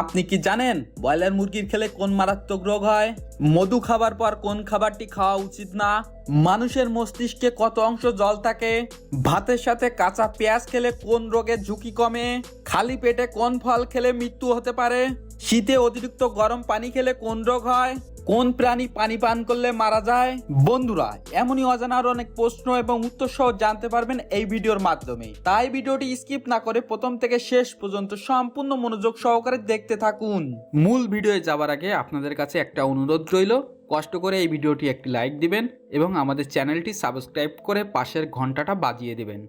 আপনি কি জানেন ব্রয়লার মুরগির খেলে কোন মারাত্মক রোগ হয়? মধু খাবার পর কোন খাবারটি খাওয়া উচিত না? মানুষের মস্তিষ্কে কত অংশ জল থাকে? ভাতের সাথে কাঁচা পেঁয়াজ খেলে কোন রোগের ঝুঁকি কমে? খালি পেটে কোন ফল খেলে মৃত্যু হতে পারে? শীতে অতিরিক্ত গরম পানি খেলে কোন রোগ হয়? কোন প্রাণী পানি পান করলে মারা যায়? বন্ধুরা, এমনই অজানার অনেক প্রশ্ন এবং উত্তর সহ জানতে পারবেন এই ভিডিওর মাধ্যমে। তাই ভিডিওটি স্কিপ না করে প্রথম থেকে শেষ পর্যন্ত সম্পূর্ণ মনোযোগ সহকারে দেখতে থাকুন। মূল ভিডিওয়ে যাবার আগে আপনাদের কাছে একটা অনুরোধ রইল। কষ্ট করে এই ভিডিওটি একটি লাইক দিবেন এবং আমাদের চ্যানেলটি সাবস্ক্রাইব করে পাশের ঘন্টাটা বাজিয়ে দেবেন।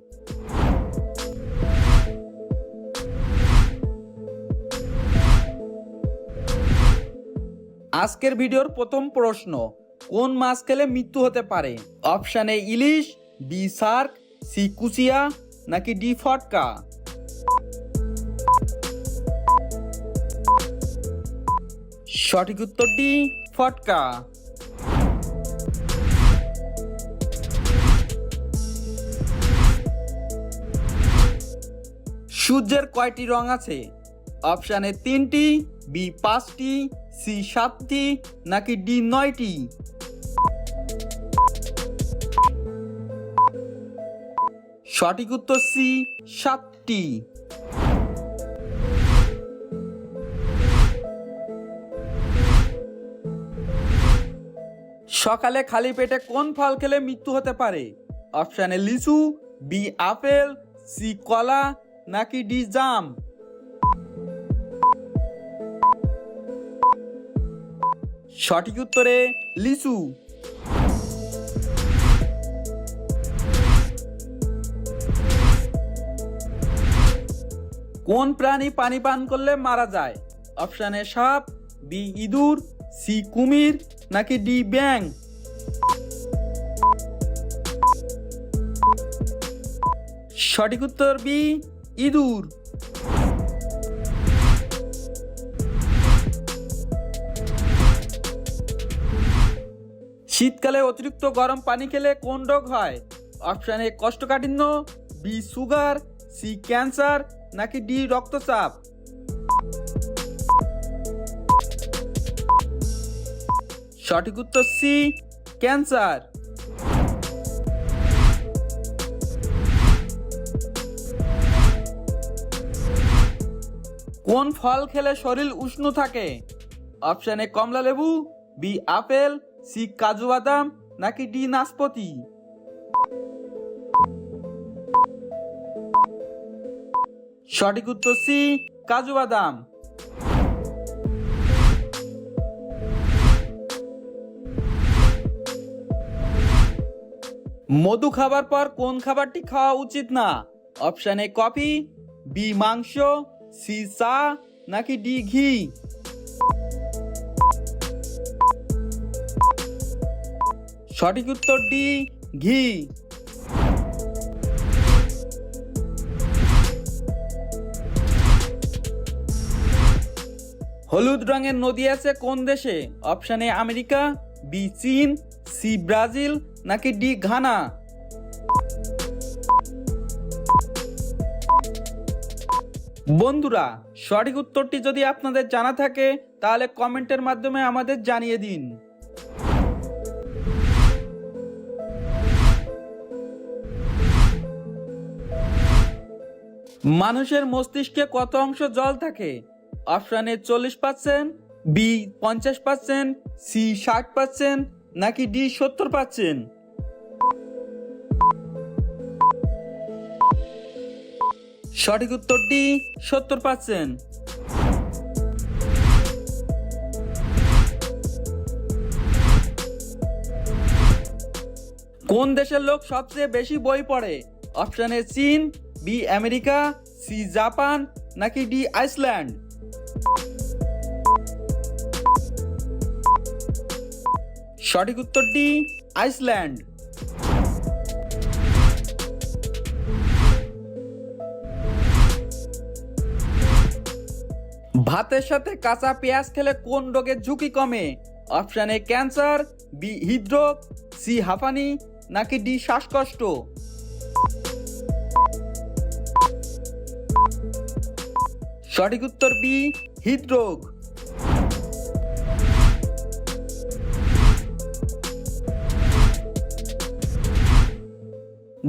আজকের ভিডিওর প্রথম প্রশ্ন, কোন মাছ খেলে মৃত্যু হতে পারে? অপশন এ ইলিশ, বি সার্ক, সি কুচিয়া, নাকি ডি ফটকা? সঠিক উত্তর ডি ফটকা। সূর্যের কয়টি রং আছে? অপশন তিনটি, বি পাঁচটি, সি সাতটি, নাকি ডি নয়টি? সঠিক উত্তর সি সাতটি। সকালে খালি পেটে কোন ফল খেলে মৃত্যু হতে পারে? অপশন লিচু, বি আপেল, সি কলা, নাকি ডি জাম? সঠিক উত্তরে লিচু। কোন প্রাণী পানি পান করলে মারা যায়? অপশানে সাপ, বি ইঁদুর, সি কুমির, নাকি ডি ব্যাং সঠিক উত্তর বি ইঁদুর। শীতকালে অতিরিক্ত গরম পানি খেলে কোন রোগ হয়? অপশন এ কোষ্ঠকাঠিন্য বি সুগার সি ক্যান্সার নাকি ডি রক্তচাপ? সঠিক উত্তর সি ক্যান্সার কোন ফল খেলে শরীর উষ্ণ থাকে? অপশন এ কমলা লেবু বি আপেল সি কাজু বাদাম নাকি ডি নাশপাতি? সঠিক উত্তর সি, কাজু বাদাম। মধু খাবার পর কোন খাবারটি খাওয়া উচিত না? অপশন এ কফি, বি মাংস, সি চা, নাকি ডি ঘি? সঠিক উত্তর ডি ঘি। হলুদ রঙের নদী আছে কোন দেশে? অপশন এ আমেরিকা বি চীন সি ব্রাজিল, নাকি ডি ঘানা? বন্ধুরা, সঠিক উত্তরটি যদি আপনাদের জানা থাকে, তাহলে কমেন্টের মাধ্যমে আমাদের জানিয়ে দিন। মানুষের মস্তিষ্কে কত অংশ জল থাকে? অপশন এ চল্লিশ পার্সেন্ট বি পঞ্চাশ পার্সেন্ট সি ষাট পার্সেন্ট নাকি ডি সত্তর পার্সেন্ট সঠিক উত্তর ডি সত্তর পার্সেন্ট কোন দেশের লোক সবচেয়ে বেশি বই পড়ে? অপশন এ চীন, বি আমেরিকা, সি জাপান, নাকি ডি আইসল্যান্ড? সঠিক উত্তর ডি, আইসল্যান্ড। ভাতের সাথে কাঁচা পেঁয়াজ খেলে কোন রোগের ঝুঁকি কমে? অপশন এ ক্যান্সার, বি হৃদরোগ, সি হাঁপানি, নাকি ডি শ্বাসকষ্ট? সঠিক উত্তর বি, হৃদরোগ।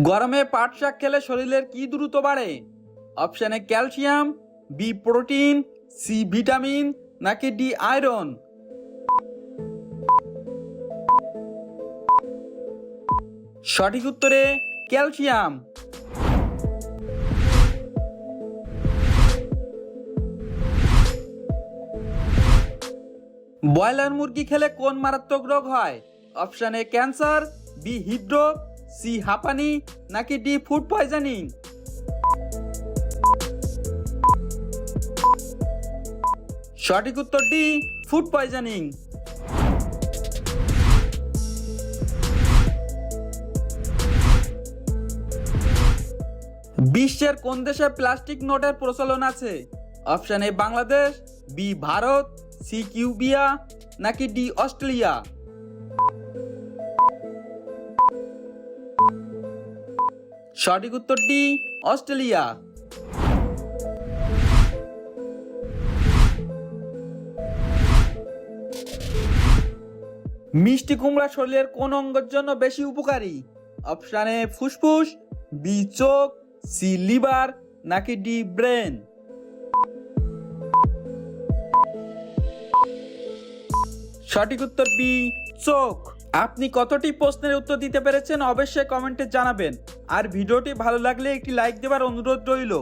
গরমে পাট শাক খেলে শরীরের কি দ্রুত বাড়ে? Option A calcium, B protein, C vitamin, নাকি ডি আয়রন? সঠিক উত্তরে ক্যালসিয়াম। ব্রয়লার মুরগি খেলে কোন মারাত্মক রোগ হয়? অপশন এ ক্যান্সার, বি হৃদরোগ, সি হাঁপানি, নাকি ডি ফুড পয়জনিং? সঠিক উত্তর ডি, ফুড পয়জনিং। বিশ্বের কোন দেশে প্লাস্টিক নোটের প্রচলন আছে? Option A Bangladesh, B Bharat C কিউবিয়া নাকি ডি অস্ট্রেলিয়া? সঠিক উত্তর ডি অস্ট্রেলিয়া। মিষ্টি কুমড়া শরীরের কোন অঙ্গের জন্য বেশি উপকারী? অপশানে ফুসফুস, বি চোখ, সি লিভার নাকি ডি ব্রেন? সঠিক উত্তর বি, চোখ। আপনি কতটি প্রশ্নের উত্তর দিতে পেরেছেন অবশ্যই কমেন্টে জানাবেন। আর ভিডিওটি ভালো লাগলে একটি লাইক দেবার অনুরোধ রইল।